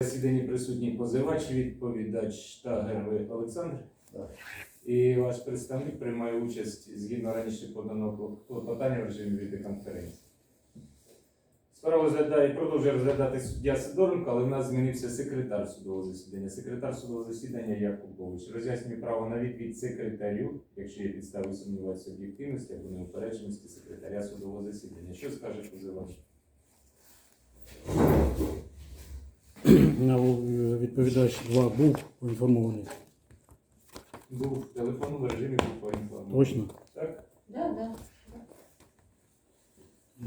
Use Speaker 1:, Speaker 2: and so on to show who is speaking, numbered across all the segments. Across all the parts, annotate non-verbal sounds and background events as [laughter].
Speaker 1: Засіданні присутній позивач, відповідач та герой Олександр.
Speaker 2: Так.
Speaker 1: І ваш представник приймає участь згідно раніше поданого клопотання в режимі відеоконференції. Справу розглядає, продовжує розглядати суддя Сидоренко, але в нас змінився секретар судового засідання. Секретар судового засідання Якубович. Роз'яснює право на відвід секретарю, якщо є підстави сумніватися об'єктивності або неупередженості секретаря судового засідання. Що скаже позивач?
Speaker 3: Відповідач 2 був поінформований.
Speaker 1: Був в телефонному режимі був поінформований.
Speaker 3: Точно?
Speaker 1: Так?
Speaker 4: Да, да.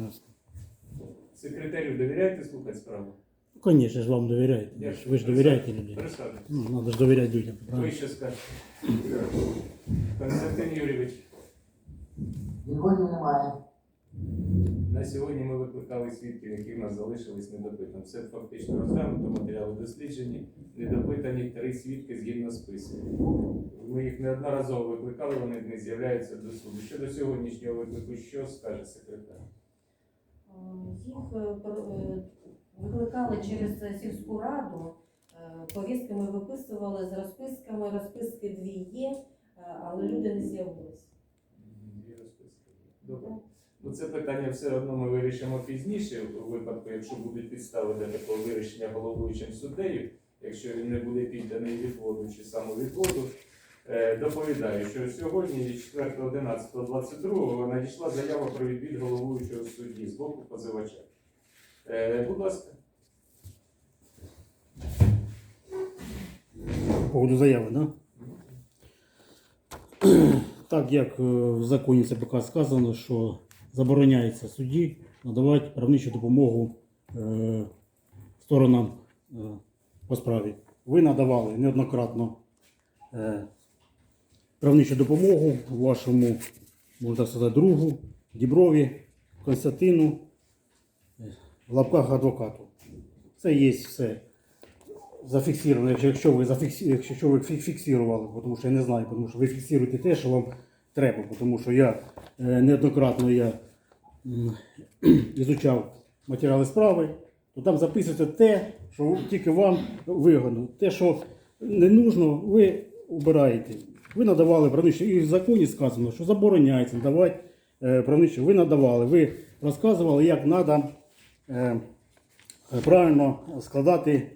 Speaker 3: Ясно.
Speaker 1: Секретарю довіряєте слухати справу?
Speaker 3: Звісно ж вам довіряєте. Ви ж- Ви ж довіряєте людям.
Speaker 1: Присаджуйтесь.
Speaker 3: Ну, треба ж довіряти людям.
Speaker 1: Ви
Speaker 3: Правильно?
Speaker 1: що скажете? Константин Юрійович,
Speaker 2: Відходів немає.
Speaker 1: На сьогодні ми викликали свідків, які в нас залишились недопитані. Все фактично розглянуто, матеріали досліджені, недопитані три свідки згідно списку. Ми їх неодноразово викликали, вони не з'являються до суду. Щодо сьогоднішнього виклику, що скаже секретар?
Speaker 4: Е, Їх е, е, викликали через сільську раду. Повістки ми виписували з розписками. Розписки дві є, але люди не з'явились.
Speaker 1: Дві розписки. Добре. Ну, це питання все одно ми вирішимо пізніше, у випадку, якщо будуть підстави для такого вирішення головуючим суддею, якщо він не буде підданий відводу чи самовідводу. Е, Доповідаю, що сьогодні, від 4.11.22, надійшла заява про відвід головуючого судді з боку позивача. Е, Будь ласка.
Speaker 3: По поводу заяви, да? Так як е, в законі ЦПК сказано, що забороняється судді надавати правничу допомогу е, сторонам е, по справі. Ви надавали неоднократно е, правничу допомогу вашому, можна сказати, другу, Діброві, Константину, в лапках адвокату. Це є все зафіксировано, якщо, ви зафіксі, якщо ви фіксували, тому що я не знаю, тому що ви фіксуєте те, що вам треба, тому що я неоднократно я [clears throat] ізучав матеріали справи, то там записується те, що тільки вам вигодно. Те, що не нужно, ви обираєте. Ви надавали правничу, і в законі сказано, що забороняється надавати е, правничу. Ви надавали, ви розказували, як треба е, правильно складати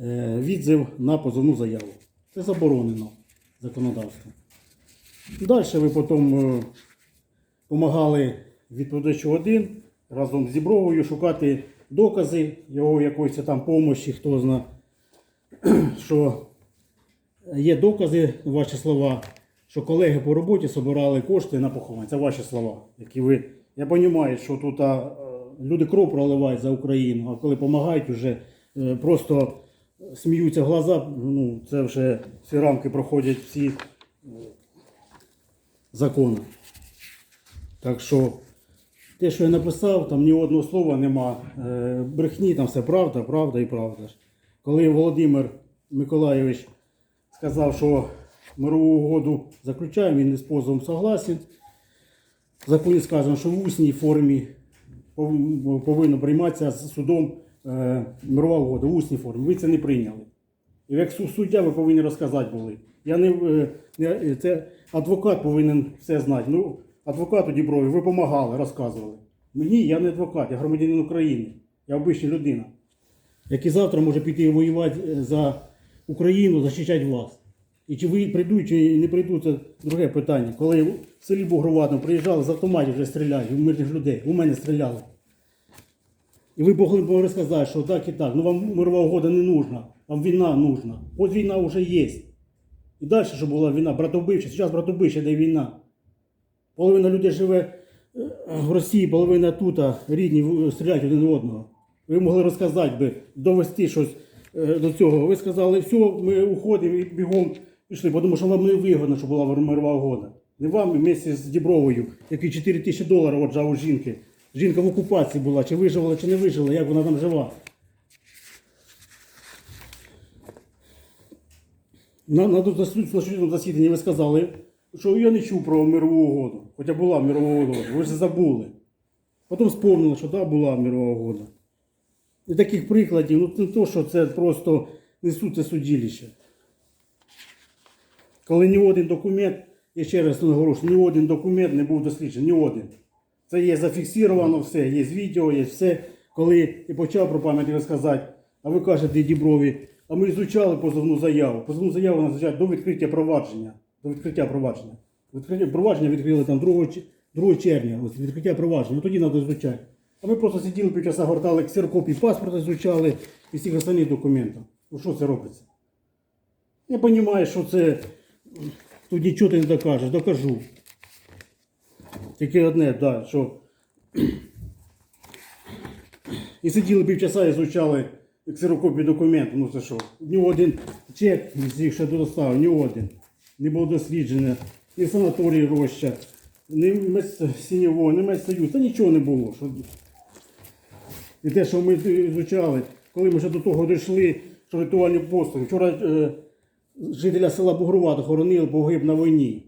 Speaker 3: е, відзив на позовну заяву. Це заборонено законодавством. Далі ви потім допомагали відповідачу один разом з Зібровою шукати докази його якоїсь там помощі, хто зна, [clears throat] що є докази, ваші слова, що колеги по роботі збирали кошти на поховання. Це ваші слова, які ви. Я розумію, що тут а, е, люди кров проливають за Україну, а коли допомагають, вже е, просто сміються глаза, ну, це вже всі рамки проходять всі е, закони. Так що те, що я написав, там ні одного слова нема. Е, брехні, там все правда, правда і правда. Коли Володимир Миколайович сказав, що мирову угоду заключаємо, він не з позовом согласен. В законі сказано, що в усній формі повинно прийматися судом е, мирова угода, в усній формі. Ви це не прийняли. І як суддя ви повинні розказати були. Я не, е, не це адвокат повинен все знати. Ну, адвокату Діброві, ви допомагали, розказували. Мені я не адвокат, я громадянин України. Я обична людина, який завтра може піти воювати е, за Україну, захищати вас. І чи ви прийдуть, чи не прийдуть, це друге питання. Коли в селі Бугроватому приїжджали, з автоматів вже стріляють, у мирних людей, у мене стріляли. І ви могли б розказати, що так і так, ну вам мирова угода не нужна, вам війна нужна. От війна вже є. І далі, що була війна, братовбивча, зараз братовбивча, де війна. Половина людей живе е, в Росії, половина тут, рідні стріляють один одного. Ви могли розказати би, довести щось е, до цього. Ви сказали, все, ми уходимо і бігом пішли, тому що вам не вигодно, щоб була мирова угода. Не вам вместе з Дібровою, який 4 тисячі доларів отжав у жінки. Жінка в окупації була, чи виживала, чи не вижила, як вона там жила. На, на, тут засуд- на судовому засіданні ви сказали, що я не чув про мирову угоду. Хоча була мирова угода, ви ж забули. Потім вспомнили, що так була мирова угода. І таких прикладів, ну не то, що це просто несуться судилище. Коли ні один документ, я ще раз наголошую, ні один документ не був досліджений, ні один. Це є зафіксовано все, є відео, є все. Коли я почав про пам'ять розказати, а ви кажете Діброві, а ми изучали позовну заяву. Позовну заяву називають до відкриття провадження. Відкриття провадження. Відкриття провадження відкрили там 2, 2 червня. Ось відкриття провадження. Ну тоді треба звучати. А ми просто сиділи півчаса гортали ксерокопії паспорта, звучали і всіх остальних документів. Ну що це робиться? Я розумію, що це тут нічого ти не докажеш, докажу. Тільки одне, да, що [clears throat] і сиділи півчаса і звучали ксерокопії документів. Ну це що? Ні один чек з їх ще доставив, ні один. Не було досліджено. Ні санаторій Роща, ні Сінєво, ні Медсоюз. Та нічого не було. Що... І те, що ми звучали, коли ми вже до того дійшли, що ритуальні послуги. Вчора е, жителя села Бугрувата хоронили, погиб на війні.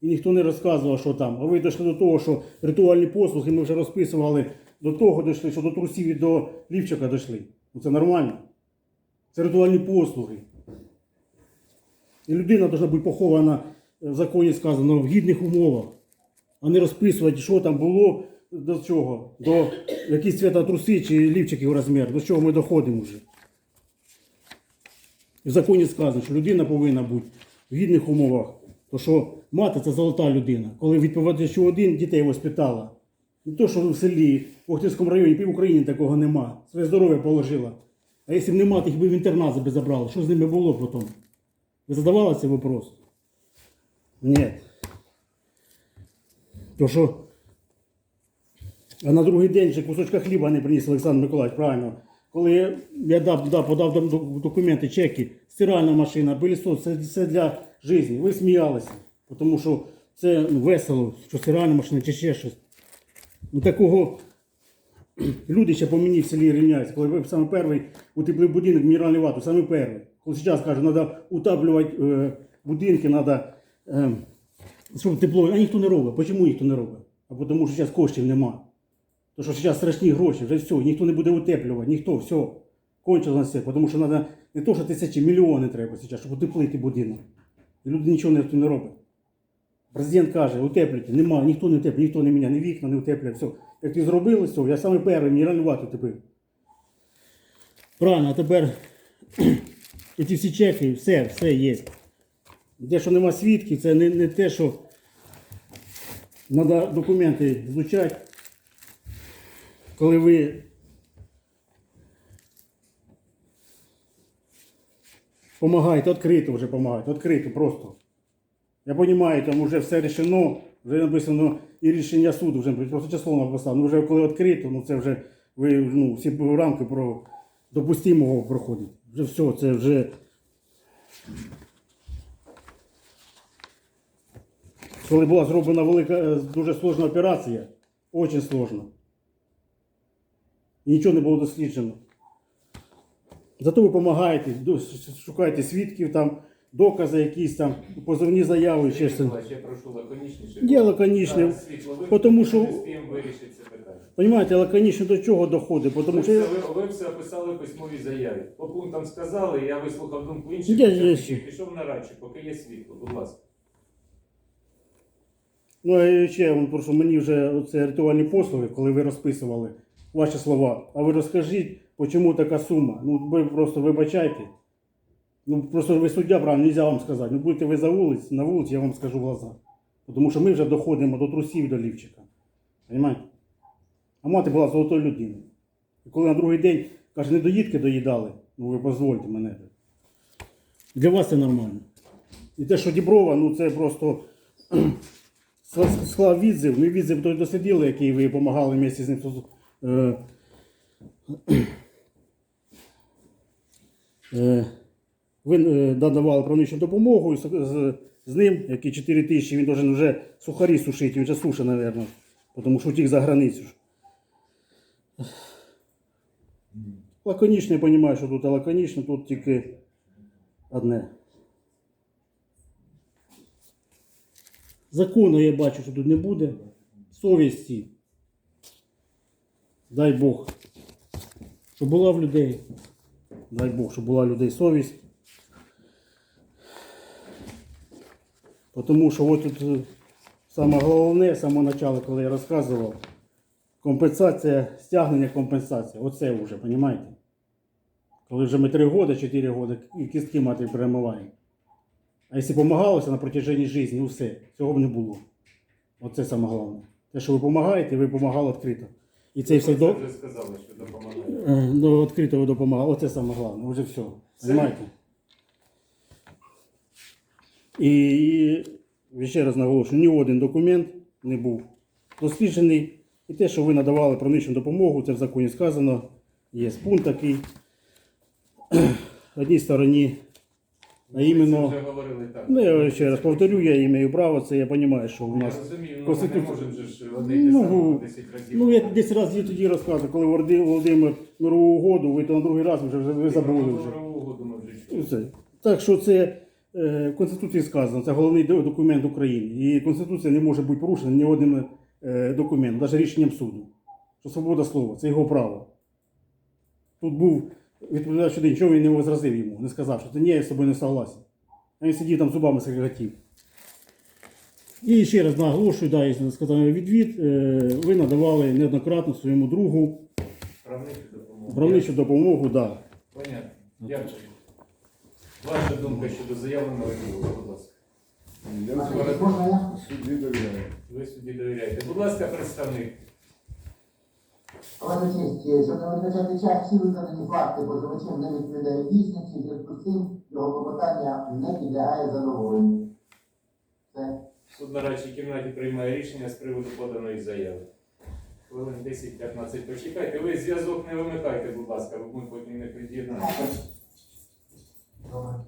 Speaker 3: І ніхто не розказував, що там. А ви дійшли до того, що ритуальні послуги ми вже розписували до того дійшли, що до трусів і до лівчика дійшли. Ну це нормально. Це ритуальні послуги. І людина повинна бути похована е, в законі сказано в гідних умовах, а не розписувати, що там було до чого, до якісь цвіта труси чи лівчиків розмір, до чого ми доходимо вже. І в законі сказано, що людина повинна бути в гідних умовах. То що мати це золота людина. Коли відповідає, один дітей воспитала. Не то, що в селі, в Охтирському районі, пів України такого нема. Своє здоров'я положила. А якщо б не мати, їх би в інтернат би забрали, що з ними було потім? Ви задавали цей вопрос? Ні. То що? А на другий день ще кусочка хліба не приніс Олександр Миколаївич, правильно. Коли я дав, да, подав документи, чеки, стиральна машина, пилісос, це все для життя. Ви сміялися, тому що це ну, весело, що стиральна машина чи ще щось. Ну такого [clears throat] люди ще по мені в селі рівняються. Коли ви саме перший утеплив будинок мінеральний вату, саме перший. Коли зараз кажуть, треба утеплювати е, будинки, треба, е, щоб тепло. А ніхто не робить. Чому ніхто не робить? А тому що зараз коштів нема. Тому що зараз страшні гроші, вже все, ніхто не буде утеплювати, ніхто, все. Кончилось все, тому що треба не то, що тисячі, мільйони треба зараз, щоб утеплити будинок. І люди нічого не, не роблять. Президент каже, утеплюйте, нема, ніхто не утеплює, ніхто не міняє, ні вікна не утеплює, все. Як ти зробили все, я саме перший мінеральну вату. Правильно, а тепер ці всі чеки, все, все є. Те, що нема свідків, це не, не те, що треба документи звучати, коли ви Помагаєте, відкрито вже допомагаєте, відкрито просто. Я розумію, там вже все рішено, вже написано і рішення суду, вже просто число написано. Ну вже коли відкрито, ну це вже ви ну, всі рамки про допустимого проходить. Вже все, це вже. Коли була зроблена велика, е, дуже сложна операція, дуже сложна. Нічого не було досліджено. Зато ви допомагаєте, до- шукаєте свідків, там, докази якісь там, позовні заяви, ще щось.
Speaker 1: Я прошу лаконічніше.
Speaker 3: Я лаконічне,
Speaker 1: світло вимкнуть,
Speaker 3: що-
Speaker 1: питання.
Speaker 3: Понимаєте, лаконічно до чого доходить, тому
Speaker 1: все,
Speaker 3: що
Speaker 1: ви, ви все описали в письмовій заяві. По пунктам сказали, я вислухав думку інших,
Speaker 3: Я-
Speaker 1: все-таки
Speaker 3: я ще-
Speaker 1: пішов на радчі, поки є світло, будь ласка.
Speaker 3: ну і ще вам прошу, мені вже це ритуальні послуги, коли ви розписували ваші слова. А ви розкажіть, чому така сума? Ну ви просто вибачайте. Ну просто ви суддя, правильно, нельзя вам сказати. Ну будете ви за вулиці, на вулиці, я вам скажу в глаза. Тому що ми вже доходимо до трусів до лівчика. Понимаєте? А мати була золотою людиною. І коли на другий день каже, не доїдки доїдали, ну ви дозвольте мене. Для вас це нормально. І те, що Діброва, ну це просто [clears throat] склав- відзив, не відзив той дослідили, який ви допомагали місці з ним. Е, [clears throat] е, ви е, надавали правничну допомогу і з- з- ним, який 4 тисячі, він должен вже сухарі сушити, він вже сушить, мабуть, тому що утік за границю. Лаконічно, я розумію, що тут лаконічно, тут тільки одне. Закону я бачу, що тут не буде. Совісті. Дай Бог, щоб була в людей. Дай Бог, щоб була в людей совість. Тому що от тут е, саме головне, самого початку, коли я розказував, компенсація, стягнення компенсація. Оце вже, розумієте? Коли вже ми 3 роки, 4 роки і кістки мати перемиваємо. А якщо допомагалося на протяженні життя, ну все, цього б не було. Оце саме головне. Те, що ви допомагаєте, ви допомагали відкрито. І це все до,
Speaker 1: вже сказали, що допомагає.
Speaker 3: е, до відкрито ви допомагали. Оце саме головне. Вже все. Понимаєте? І ще раз наголошую, ні один документ не був досліджений. І те, що ви надавали проміжну допомогу, це в законі сказано. Є пункт такий. Одній стороні, а іменно. Ну, я ще раз повторю, я маю право, це я розумію, що у нас.
Speaker 1: ну,
Speaker 3: Ну,
Speaker 1: 10 разів.
Speaker 3: Ну, я десь раз тоді розказував, коли Володи- Володимир мирову угоду, ви то на другий раз вже, ви забули вже. Так що це в Конституції сказано, це головний документ України. І Конституція не може бути порушена ні одним е, документом, навіть рішенням суду. Що свобода слова, це його право. Тут був відповідач один, чого він не возразив йому, не сказав, що ти ні, я з тобою не согласен. А він сидів там зубами скреготів. І ще раз наголошую, да, я сказав відвід, е, ви надавали неоднократно своєму другу
Speaker 1: Правничу допомогу.
Speaker 3: правничу допомогу, да.
Speaker 1: Понятно. Дякую. Ваша думка щодо заявленого відводу, будь ласка.
Speaker 2: Скажіть, Можна?
Speaker 5: Судді довіряю.
Speaker 1: Ви судді довіряєте. Будь ласка, представник.
Speaker 2: Ваша честь, щоб не витрачати час, всі виконані факти позивачем не відповідає дійсності, в зв'язку з цим його клопотання не підлягає задоволенню. Це
Speaker 1: Суд на радчій кімнаті приймає рішення з приводу поданої заяви. Хвилин 10-15 почекайте. Ви зв'язок не вимикайте, будь ласка, бо ми потім не під'єднаємо. Lord